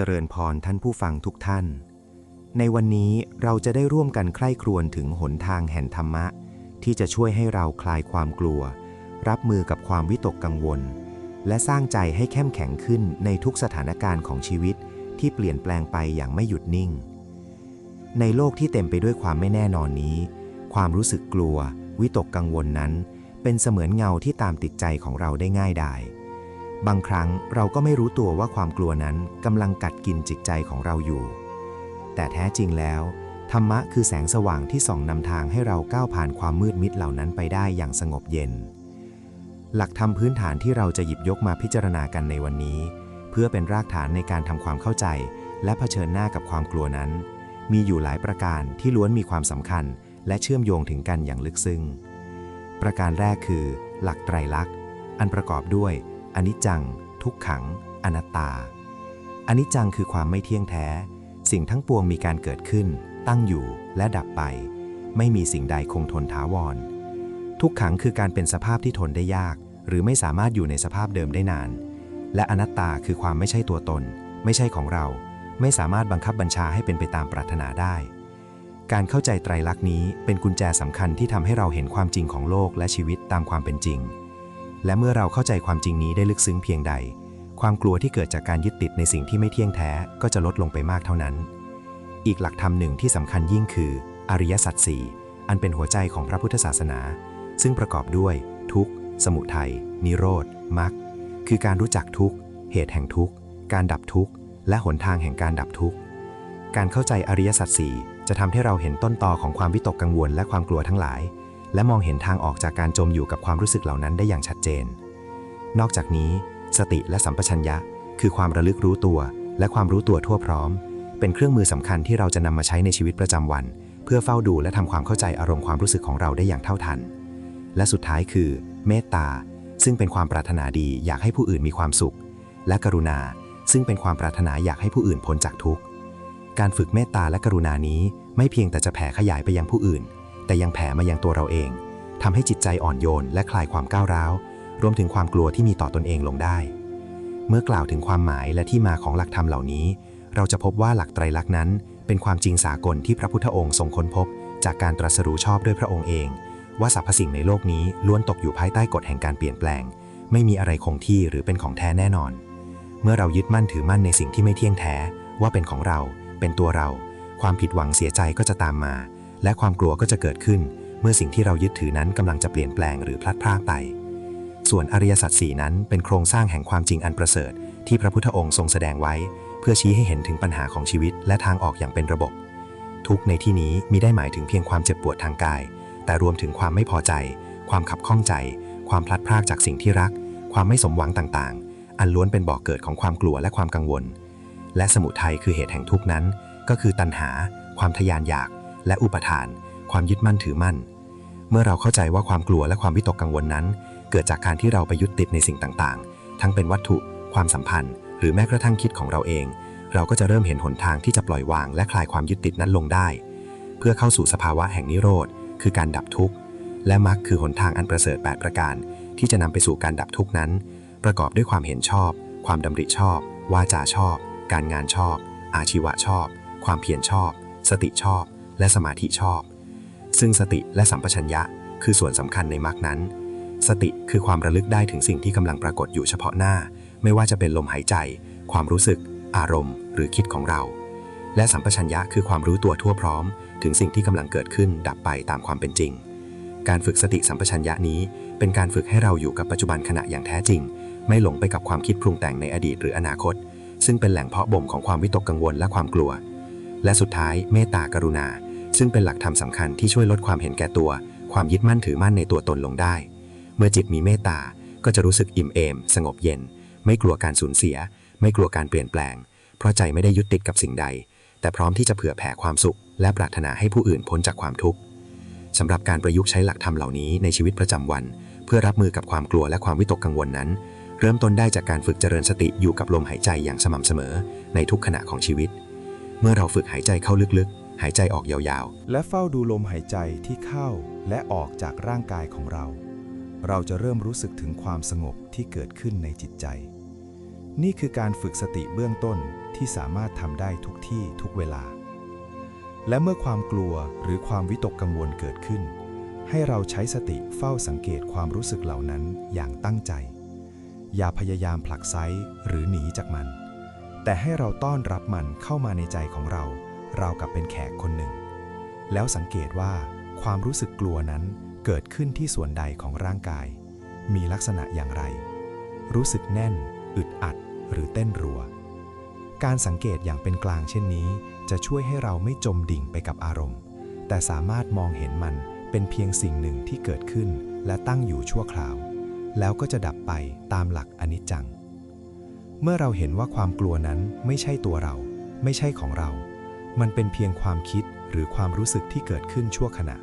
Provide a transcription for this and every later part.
เจริญพรท่านผู้ฟังทุกท่าน ในวันนี้เราจะได้ร่วมกันใคร่ครวญถึงหนทางแห่งธรรมะ ที่จะช่วยให้เราคลายความกลัว รับมือกับความวิตกกังวล และสร้างใจให้เข้มแข็งขึ้นในทุกสถานการณ์ของชีวิตที่เปลี่ยนแปลงไปอย่างไม่หยุดนิ่ง ในโลกที่เต็มไปด้วยความไม่แน่นอนนี้ ความรู้สึกกลัว วิตกกังวลนั้น เป็นเสมือนเงาที่ตามติดใจของเราได้ง่ายดาย บางครั้งเราก็ไม่รู้ตัวว่าความกลัวนั้นกำลังกัดกินจิตใจของเราอยู่ แต่แท้จริงแล้ว ธรรมะคือแสงสว่างที่ส่องนำทางให้เราก้าวผ่านความมืดมิดเหล่านั้นไปได้อย่างสงบเย็น หลักธรรมพื้นฐานที่เราจะหยิบยกมาพิจารณากันในวันนี้ เพื่อเป็นรากฐานในการทำความเข้าใจ และเผชิญหน้ากับความกลัวนั้น มีอยู่หลายประการที่ล้วนมีความสำคัญ และเชื่อมโยงถึงกันอย่างลึกซึ้งประการแรกคือ หลักไตรลักษณ์ อันประกอบด้วย อนิจจัง ทุกขัง อนัตตา อนิจจังคือความไม่เที่ยงแท้ สิ่งทั้งปวงมีการเกิดขึ้น ตั้งอยู่และดับไป ไม่มีสิ่งใดคงทนถาวร ทุกขังคือการเป็นสภาพที่ทนได้ยาก หรือไม่สามารถอยู่ในสภาพเดิมได้นาน และอนัตตาคือความไม่ใช่ตัวตน ไม่ใช่ของเรา ไม่สามารถบังคับบัญชาให้เป็นไปตามปรารถนาได้การเข้าใจไตรลักษณ์นี้เป็นกุญแจสำคัญที่ทำให้เราเห็นความจริงของโลกและชีวิตตามความเป็นจริง และเมื่อเราเข้าใจความจริงนี้ได้ลึกซึ้งเพียงใด ความกลัวที่เกิดจากการยึดติดในสิ่งที่ไม่เที่ยงแท้ก็จะลดลงไปมากเท่านั้น อีกหลักธรรมหนึ่งที่สำคัญยิ่งคือ อริยสัจสี่อันเป็นหัวใจของพระพุทธศาสนา ซึ่งประกอบด้วย ทุกข์ สมุทัย นิโรธ มรรค คือการรู้จักทุกข์ เหตุแห่งทุกข์ การดับทุกข์ และหนทางแห่งการดับทุกข์ การเข้าใจอริยสัจสี่จะทำให้เราเห็นต้นตอของความวิตกกังวลและความกลัวทั้งหลาย และมองเห็นทางออกจากการจมอยู่กับความรู้สึกเหล่านั้นได้อย่างชัดเจน นอกจากนี้ สติและสัมปชัญญะ คือความระลึกรู้ตัว และความรู้ตัวทั่วพร้อม เป็นเครื่องมือสำคัญที่เราจะนำมาใช้ในชีวิตประจำวัน เพื่อเฝ้าดูและทำความเข้าใจอารมณ์ความรู้สึกของเราได้อย่างเท่าทัน และสุดท้ายคือ เมตตา ซึ่งเป็นความปรารถนาดีอยากให้ผู้อื่นมีความสุข และกรุณา ซึ่งเป็นความปรารถนาอยากให้ผู้อื่นพ้นจากทุกข์การฝึกเมตตาและกรุณานี้ไม่เพียงแต่จะแผ่ขยายไปยังผู้อื่น แต่ยังแผ่มายังตัวเราเองทำให้จิตใจอ่อนโยนและคลายความก้าวร้าว รวมถึงความกลัวที่มีต่อตนเองลงได้ เมื่อกล่าวถึงความหมายและที่มาของหลักธรรมเหล่านี้ เราจะพบว่าหลักไตรลักษณ์นั้น เป็นความจริงสากลที่พระพุทธองค์ทรงค้นพบ จากการตรัสรู้ชอบด้วยพระองค์เอง ว่าสรรพสิ่งในโลกนี้ล้วนตกอยู่ภายใต้กฎแห่งการเปลี่ยนแปลง ไม่มีอะไรคงที่หรือเป็นของแท้แน่นอน เมื่อเรายึดมั่นถือมั่นในสิ่งที่ไม่เที่ยงแท้ ว่าเป็นของเรา เป็นตัวเรา ความผิดหวังเสียใจก็จะตามมา และความกลัวก็จะเกิดขึ้น เมื่อสิ่งที่เรายึดถือนั้นกำลังจะเปลี่ยนแปลงหรือพลัดพรากไป ส่วนอริยสัจสี่นั้นเป็นโครงสร้างแห่งความจริงอันประเสริฐ ที่พระพุทธองค์ทรงแสดงไว้ เพื่อชี้ให้เห็นถึงปัญหาของชีวิต และทางออกอย่างเป็นระบบ ทุกในที่นี้มิได้หมายถึงเพียงความเจ็บปวดทางกาย แต่รวมถึงความไม่พอใจ ความขับข้องใจ ความพลัดพรากจากสิ่งที่รัก ความไม่สมหวังต่างๆ อันล้วนเป็นบ่อกเกิดของความกลัวและความกังวล และสมุทัยคือเหตุแห่งทุกนั้น ก็คือตัณหา ความทยานอยาก และอุปทาน ความยึดมั่นถือมั่น เมื่อเราเข้าใจว่าความกลัวและความวิตกกังวลนั้น เกิดจากการที่เราไปยึดติดในสิ่งต่างๆ ทั้งเป็นวัตถุ ความสัมพันธ์ หรือแม้กระทั่งคิดของเราเอง เราก็จะเริ่มเห็นหนทางที่จะปล่อยวางและคลายความยึดติดนั้นลงได้ เพื่อเข้าสู่สภาวะแห่งนิโรธ คือการดับทุกข์ และมรรคคือหนทางอันประเสริฐ 8 ประการ ที่จะนำไปสู่การดับทุกข์นั้น ประกอบด้วยความเห็นชอบ ความดำริชอบ วาจาชอบ การงานชอบ อาชีวะชอบ ความเพียรชอบ สติชอบ และสมาธิชอบ ซึ่งสติและสัมปชัญญะคือส่วนสำคัญในมรรคนั้น สติคือความระลึกได้ถึงสิ่งที่กำลังปรากฏอยู่เฉพาะหน้า ไม่ว่าจะเป็นลมหายใจ ความรู้สึก อารมณ์ หรือคิดของเรา และสัมปชัญญะคือความรู้ตัวทั่วพร้อม ถึงสิ่งที่กำลังเกิดขึ้นดับไปตามความเป็นจริง การฝึกสติสัมปชัญญะนี้ เป็นการฝึกให้เราอยู่กับปัจจุบันขณะอย่างแท้จริง ไม่หลงไปกับความคิดปรุงแต่งในอดีตหรืออนาคต ซึ่งเป็นแหล่งเพาะบ่มของความวิตกกังวลและความกลัว และสุดท้ายเมตตากรุณา ซึ่งเป็นหลักธรรมสำคัญที่ช่วยลดความเห็นแก่ตัว ความยึดมั่นถือมั่นในตัวตนลงได้ เมื่อจิตมีเมตตาก็จะรู้สึกอิ่มเอม สงบเย็น ไม่กลัวการสูญเสีย ไม่กลัวการเปลี่ยนแปลง เพราะใจไม่ได้ยึดติดกับสิ่งใด แต่พร้อมที่จะเผื่อแผ่ความสุข และปรารถนาให้ผู้อื่นพ้นจากความทุกข์สำหรับการประยุกต์ใช้หลักธรรมเหล่านี้ในชีวิตประจำวัน เพื่อรับมือกับความกลัวและความวิตกกังวลนั้น เริ่มต้นได้จากการฝึกเจริญสติอยู่กับลมหายใจอย่างสม่ำเสมอ ในทุกขณะของชีวิต เมื่อเราฝึกหายใจเข้าลึก หายใจออกยาวๆ และเฝ้าดูลมหายใจที่เข้าและออกจากร่างกายของเรา เราจะเริ่มรู้สึกถึงความสงบที่เกิดขึ้นในจิตใจ นี่คือการฝึกสติเบื้องต้นที่สามารถทำได้ทุกที่ทุกเวลา และเมื่อความกลัวหรือความวิตกกังวลเกิดขึ้น ให้เราใช้สติเฝ้าสังเกตความรู้สึกเหล่านั้นอย่างตั้งใจ อย่าพยายามผลักไซหรือหนีจากมัน แต่ให้เราต้อนรับมันเข้ามาในใจของเรา เรากับเป็นแขกคนหนึ่ง แล้วสังเกตว่าความรู้สึกกลัวนั้นเกิดขึ้นที่ส่วนใดของร่างกาย มีลักษณะอย่างไร รู้สึกแน่น อึดอัด หรือเต้นรัว การสังเกตอย่างเป็นกลางเช่นนี้ จะช่วยให้เราไม่จมดิ่งไปกับอารมณ์ แต่สามารถมองเห็นมันเป็นเพียงสิ่งหนึ่งที่เกิดขึ้นและตั้งอยู่ชั่วคราว แล้วก็จะดับไปตามหลักอนิจจัง เมื่อเราเห็นว่าความกลัวนั้นไม่ใช่ตัวเรา ไม่ใช่ของเรา มันเป็นเพียงความคิดหรือความรู้สึกที่เกิดขึ้นชั่วขณะ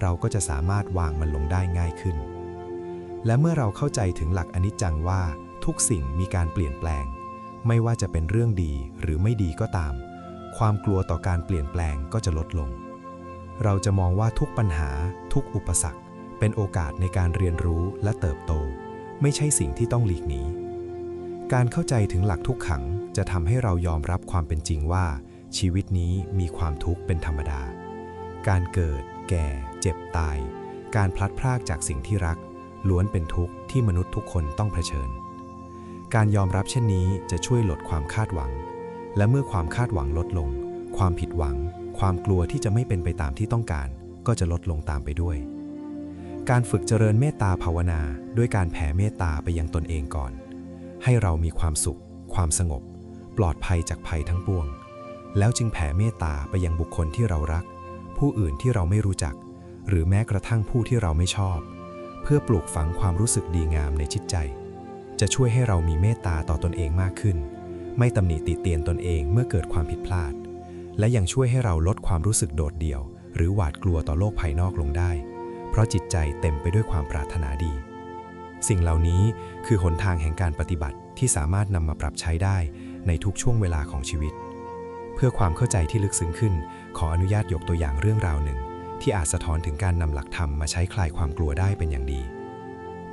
เราก็จะสามารถวางมันลงได้ง่ายขึ้น และเมื่อเราเข้าใจถึงหลักอนิจจังว่าทุกสิ่งมีการเปลี่ยนแปลง ไม่ว่าจะเป็นเรื่องดีหรือไม่ดีก็ตาม ความกลัวต่อการเปลี่ยนแปลงก็จะลดลง เราจะมองว่าทุกปัญหา ทุกอุปสรรค เป็นโอกาสในการเรียนรู้และเติบโต ไม่ใช่สิ่งที่ต้องหลีกหนีการเข้าใจถึงหลักทุกขังจะทำให้เรายอมรับความเป็นจริงว่า ชีวิตนี้มีความทุกข์เป็นธรรมดา การเกิด แก่ เจ็บตาย การพลัดพรากจากสิ่งที่รัก ล้วนเป็นทุกข์ที่มนุษย์ทุกคนต้องเผชิญ การยอมรับเช่นนี้จะช่วยลดความคาดหวัง และเมื่อความคาดหวังลดลง ความผิดหวัง ความกลัวที่จะไม่เป็นไปตามที่ต้องการ ก็จะลดลงตามไปด้วย การฝึกเจริญเมตตาภาวนา ด้วยการแผ่เมตตาไปยังตนเองก่อน ให้เรามีความสุข ความสงบ ปลอดภัยจากภัยทั้งปวง แล้วจึงแผ่เมตตาไปยังบุคคลที่เรารัก ผู้อื่นที่เราไม่รู้จัก หรือแม้กระทั่งผู้ที่เราไม่ชอบ เพื่อปลูกฝังความรู้สึกดีงามในจิตใจ จะช่วยให้เรามีเมตตาต่อตอนเองมากขึ้น ไม่ตำหนิติเตียนตนเองเมื่อเกิดความผิดพลาด และยังช่วยให้เราลดความรู้สึกโดดเดี่ยว หรือหวาดกลัวต่อโลกภายนอกลงได้ เพราะจิตใจเต็มไปด้วยความปรารถนาดี สิ่งเหล่านี้คือหนทางแห่งการปฏิบัติที่สามารถนำมาปรับใช้ได้ในทุกช่วงเวลาของชีวิต เพื่อความเข้าใจที่ลึกซึ้งขึ้น ขออนุญาตยกตัวอย่างเรื่องราวหนึ่ง ที่อาจสะท้อนถึงการนำหลักธรรมมาใช้คลายความกลัวได้เป็นอย่างดี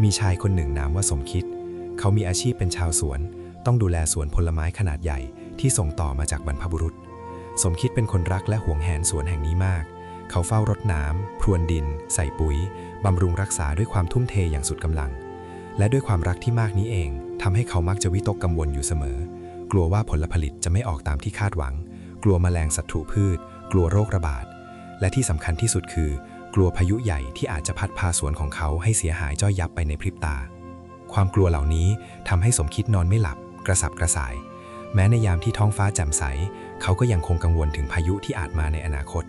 มีชายคนหนึ่งนามว่าสมคิด เขามีอาชีพเป็นชาวสวน ต้องดูแลสวนผลไม้ขนาดใหญ่ที่ส่งต่อมาจากบรรพบุรุษ สมคิดเป็นคนรักและหวงแหนสวนแห่งนี้มาก เขาเฝ้ารดน้ำพรวนดิน ใส่ปุ๋ยบำรุงรักษาด้วยความทุ่มเทอย่างสุดกำลัง และด้วยความรักที่มากนี้เองทำให้เขามักจะวิตกกังวลอยู่เสมอ กลัวว่าผลผลิตจะไม่ออกตามที่คาดหวัง กลัวแมลงศัตรูพืช กลัวโรคระบาด และที่สำคัญที่สุดคือ กลัวพายุใหญ่ที่อาจจะพัดพาสวนของเขาให้เสียหายจ้อยยับไปในพริบตา ความกลัวเหล่านี้ทำให้สมคิดนอนไม่หลับ กระสับกระส่าย แม้ในยามที่ท้องฟ้าแจ่มใส เขาก็ยังคงกังวลถึงพายุที่อาจมาในอนาคต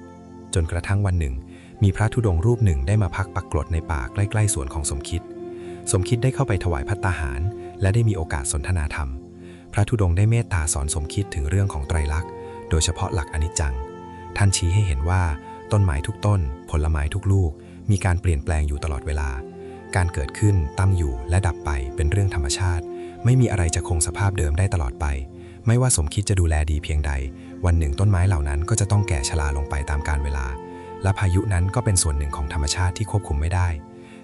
จนกระทั่งวันหนึ่ง มีพระธุดงค์รูปหนึ่งได้มาพักปักกรดในป่าใกล้ๆสวนของสมคิด สมคิดได้เข้าไปถวายพัตตาหาร และได้มีโอกาสสนทนาธรรมพระธุดงค์ได้เมตตาสอนสมคิดถึงเรื่องของไตรลักษณ์ โดยเฉพาะหลักอนิจจัง ท่านชี้ให้เห็นว่า ต้นไม้ทุกต้น ผลไม้ทุกลูก มีการเปลี่ยนแปลงอยู่ตลอดเวลา การเกิดขึ้นตั้งอยู่และดับไปเป็นเรื่องธรรมชาติ ไม่มีอะไรจะคงสภาพเดิมได้ตลอดไป ไม่ว่าสมคิดจะดูแลดีเพียงใด วันหนึ่งต้นไม้เหล่านั้นก็จะต้องแก่ชราลงไปตามกาลเวลา และพายุนั้นก็เป็นส่วนหนึ่งของธรรมชาติที่ควบคุมไม่ได้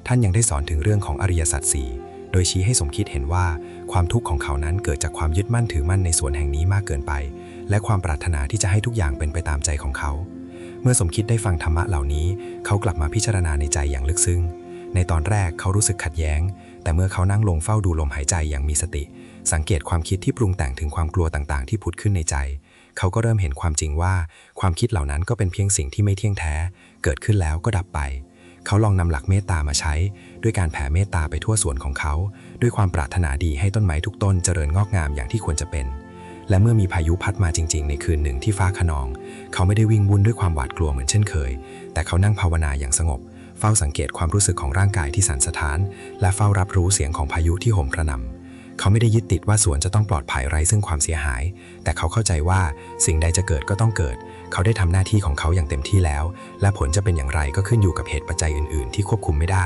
ท่านยังได้สอนถึงเรื่องของอริยสัจสี่โดยชี้ให้สมคิดเห็นว่า ความทุกข์ของเขานั้นเกิดจากความยึดมั่นถือมั่นในสวนแห่งนี้มากเกินไป และความปรารถนาที่จะให้ทุกอย่างเป็นไปตามใจของเขา เมื่อสมคิดได้ฟังธรรมะเหล่านี้ เขากลับมาพิจารณาในใจอย่างลึกซึ้ง ในตอนแรกเขารู้สึกขัดแย้ง แต่เมื่อเขานั่งลงเฝ้าดูลมหายใจอย่างมีสติ สังเกตความคิดที่ปรุงแต่งถึงความกลัวต่างๆ ที่ผุดขึ้นในใจ เขาก็เริ่มเห็นความจริงว่า ความคิดเหล่านั้นก็เป็นเพียงสิ่งที่ไม่เที่ยงแท้ เกิดขึ้นแล้วก็ดับไปเขาลองนำหลักเมตตามาใช้ ด้วยการแผ่เมตตาไปทั่วสวนของเขา ด้วยความปรารถนาดีให้ต้นไม้ทุกต้นเจริญงอกงามอย่างที่ควรจะเป็น และเมื่อมีพายุพัดมาจริง ๆ ในคืนหนึ่งที่ฟ้าขนอง เขาไม่ได้วิ่งวุ่นด้วยความหวาดกลัวเหมือนเช่นเคย แต่เขานั่งภาวนาอย่างสงบ เฝ้าสังเกตความรู้สึกของร่างกายที่สั่นสะท้าน และเฝ้ารับรู้เสียงของพายุที่โหมกระหน่ำเขาไม่ได้ยึดติดว่าสวนจะต้องปลอดภัยไร้ซึ่งความเสียหาย แต่เขาเข้าใจว่าสิ่งใดจะเกิดก็ต้องเกิด เขาได้ทำหน้าที่ของเขาอย่างเต็มที่แล้ว และผลจะเป็นอย่างไรก็ขึ้นอยู่กับเหตุปัจจัยอื่น ๆ ที่ควบคุมไม่ได้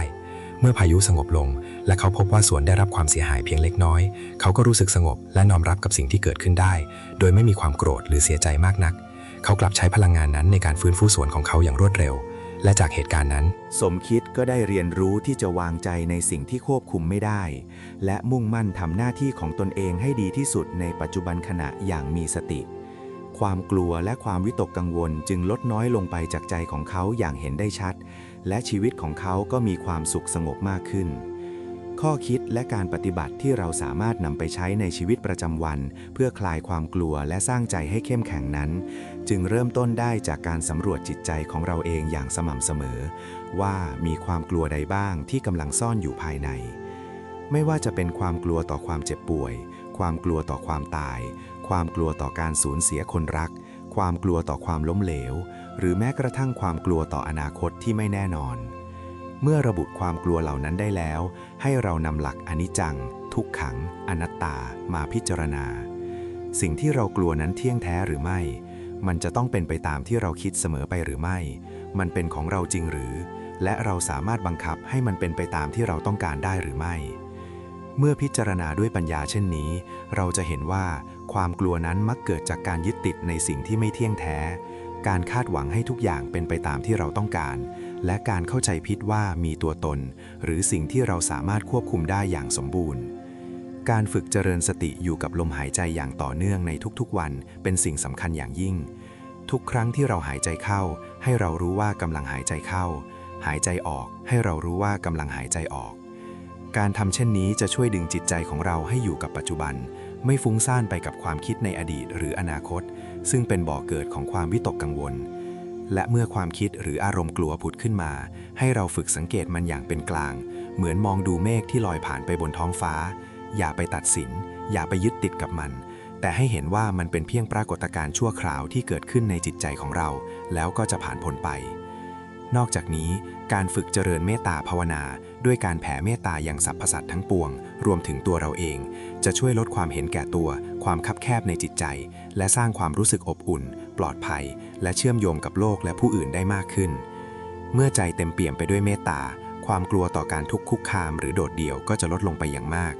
เมื่อพายุสงบลง และเขาพบว่าสวนได้รับความเสียหายเพียงเล็กน้อย เขาก็รู้สึกสงบและนอมรับกับสิ่งที่เกิดขึ้นได้ โดยไม่มีความโกรธหรือเสียใจมากนัก เขากลับใช้พลังงานนั้นในการฟื้นฟูสวนของเขาอย่างรวดเร็ว และจากเหตุการณ์นั้น สมคิดก็ได้เรียนรู้ที่จะวางใจในสิ่งที่ควบคุมไม่ได้ และมุ่งมั่นทำหน้าที่ของตนเองให้ดีที่สุดในปัจจุบันขณะอย่างมีสติ ความกลัวและความวิตกกังวลจึงลดน้อยลงไปจากใจของเขาอย่างเห็นได้ชัด และชีวิตของเขาก็มีความสุขสงบมากขึ้น ข้อคิดและการปฏิบัติที่เราสามารถนำไปใช้ในชีวิตประจำวัน เพื่อคลายความกลัวและสร้างใจให้เข้มแข็งนั้น จึงเริ่มต้นได้จากการสำรวจจิตใจของเราเองอย่างสม่ำเสมอ ว่ามีความกลัวใดบ้างที่กำลังซ่อนอยู่ภายใน ไม่ว่าจะเป็นความกลัวต่อความเจ็บป่วย ความกลัวต่อความตาย ความกลัวต่อการสูญเสียคนรัก ความกลัวต่อความล้มเหลว หรือแม้กระทั่งความกลัวต่ออนาคตที่ไม่แน่นอน เมื่อระบุความกลัวเหล่านั้นได้แล้ว ให้เรานำหลักอนิจจัง ทุกขัง อนัตตามาพิจารณา สิ่งที่เรากลัวนั้นเที่ยงแท้หรือไม่ มันจะต้องเป็นไปตามที่เราคิดเสมอไปหรือไม่ มันเป็นของเราจริงหรือ และเราสามารถบังคับให้มันเป็นไปตามที่เราต้องการได้หรือไม่ เมื่อพิจารณาด้วยปัญญาเช่นนี้ เราจะเห็นว่า ความกลัวนั้นมักเกิดจากการยึดติดในสิ่งที่ไม่เที่ยงแท้ การคาดหวังให้ทุกอย่างเป็นไปตามที่เราต้องการ และการเข้าใจผิดว่ามีตัวตน หรือสิ่งที่เราสามารถควบคุมได้อย่างสมบูรณ์ การฝึกเจริญสติอยู่กับลมหายใจอย่างต่อเนื่องในทุกๆวัน เป็นสิ่งสำคัญอย่างยิ่ง ทุกครั้งที่เราหายใจเข้า ให้เรารู้ว่ากำลังหายใจเข้า หายใจออก ให้เรารู้ว่ากำลังหายใจออก การทำเช่นนี้จะช่วยดึงจิตใจของเราให้อยู่กับปัจจุบัน ไม่ฟุ้งซ่านไปกับความคิดในอดีตหรืออนาคต ซึ่งเป็นบ่อกเกิดของความวิตกกังวล และเมื่อความคิดหรืออารมณ์กลัวผุดขึ้นมา ให้เราฝึกสังเกตมันอย่างเป็นกลาง เหมือนมองดูเมฆที่ลอยผ่านไปบนท้องฟ้า อย่าไปตัดสิน อย่าไปยึดติดกับมัน แต่ให้เห็นว่ามันเป็นเพียงปรากฏการณ์ชั่วคราวที่เกิดขึ้นในจิตใจของเรา แล้วก็จะผ่านพ้นไป นอกจากนี้การฝึกเจริญเมตตาภาวนา ด้วยการแผ่เมตตาอย่างสรรพสัตว์ทั้งปวง รวมถึงตัวเราเอง จะช่วยลดความเห็นแก่ตัว ความคับแคบในจิตใจ และสร้างความรู้สึกอบอุ่น ปลอดภัย และเชื่อมโยงกับโลกและผู้อื่นได้มากขึ้น เมื่อใจเต็มเปี่ยมไปด้วยเมตตา ความกลัวต่อการทุกข์คุกคามหรือโดดเดี่ยวก็จะลดลงไปอย่างมาก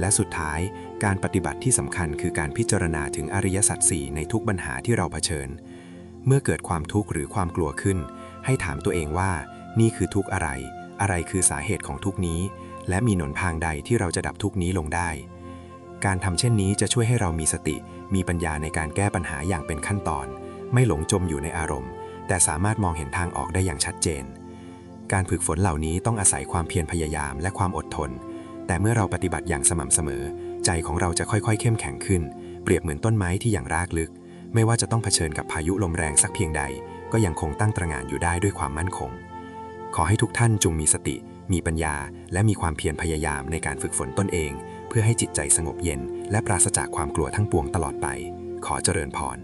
และสุดท้าย การปฏิบัติที่สำคัญคือการพิจารณาถึงอริยสัจสี่ในทุกปัญหาที่เราเผชิญ เมื่อเกิดความทุกข์หรือความกลัวขึ้น ให้ถามตัวเองว่า นี่คือทุกข์อะไร อะไรคือสาเหตุของทุกนี้ และมีหนทางใดที่เราจะดับทุกนี้ลงได้ การทำเช่นนี้จะช่วยให้เรามีสติ มีปัญญาในการแก้ปัญหาอย่างเป็นขั้นตอน ไม่หลงจมอยู่ในอารมณ์ แต่สามารถมองเห็นทางออกได้อย่างชัดเจน การฝึกฝนเหล่านี้ต้องอาศัยความเพียรพยายามและความอดทน แต่เมื่อเราปฏิบัติอย่างสม่ำเสมอ ใจของเราจะค่อยๆ เข้มแข็งขึ้น เปรียบเหมือนต้นไม้ที่อย่างรากลึก ไม่ว่าจะต้องเผชิญกับพายุลมแรงสักเพียงใด ก็ยังคงตั้งตระหง่านอยู่ได้ด้วยความมั่นคง ขอให้ทุกท่านจงมีสติ มีปัญญา และมีความเพียรพยายามในการฝึกฝนตนเอง เพื่อให้จิตใจสงบเย็น และปราศจากความกลัวทั้งปวงตลอดไป ขอเจริญพร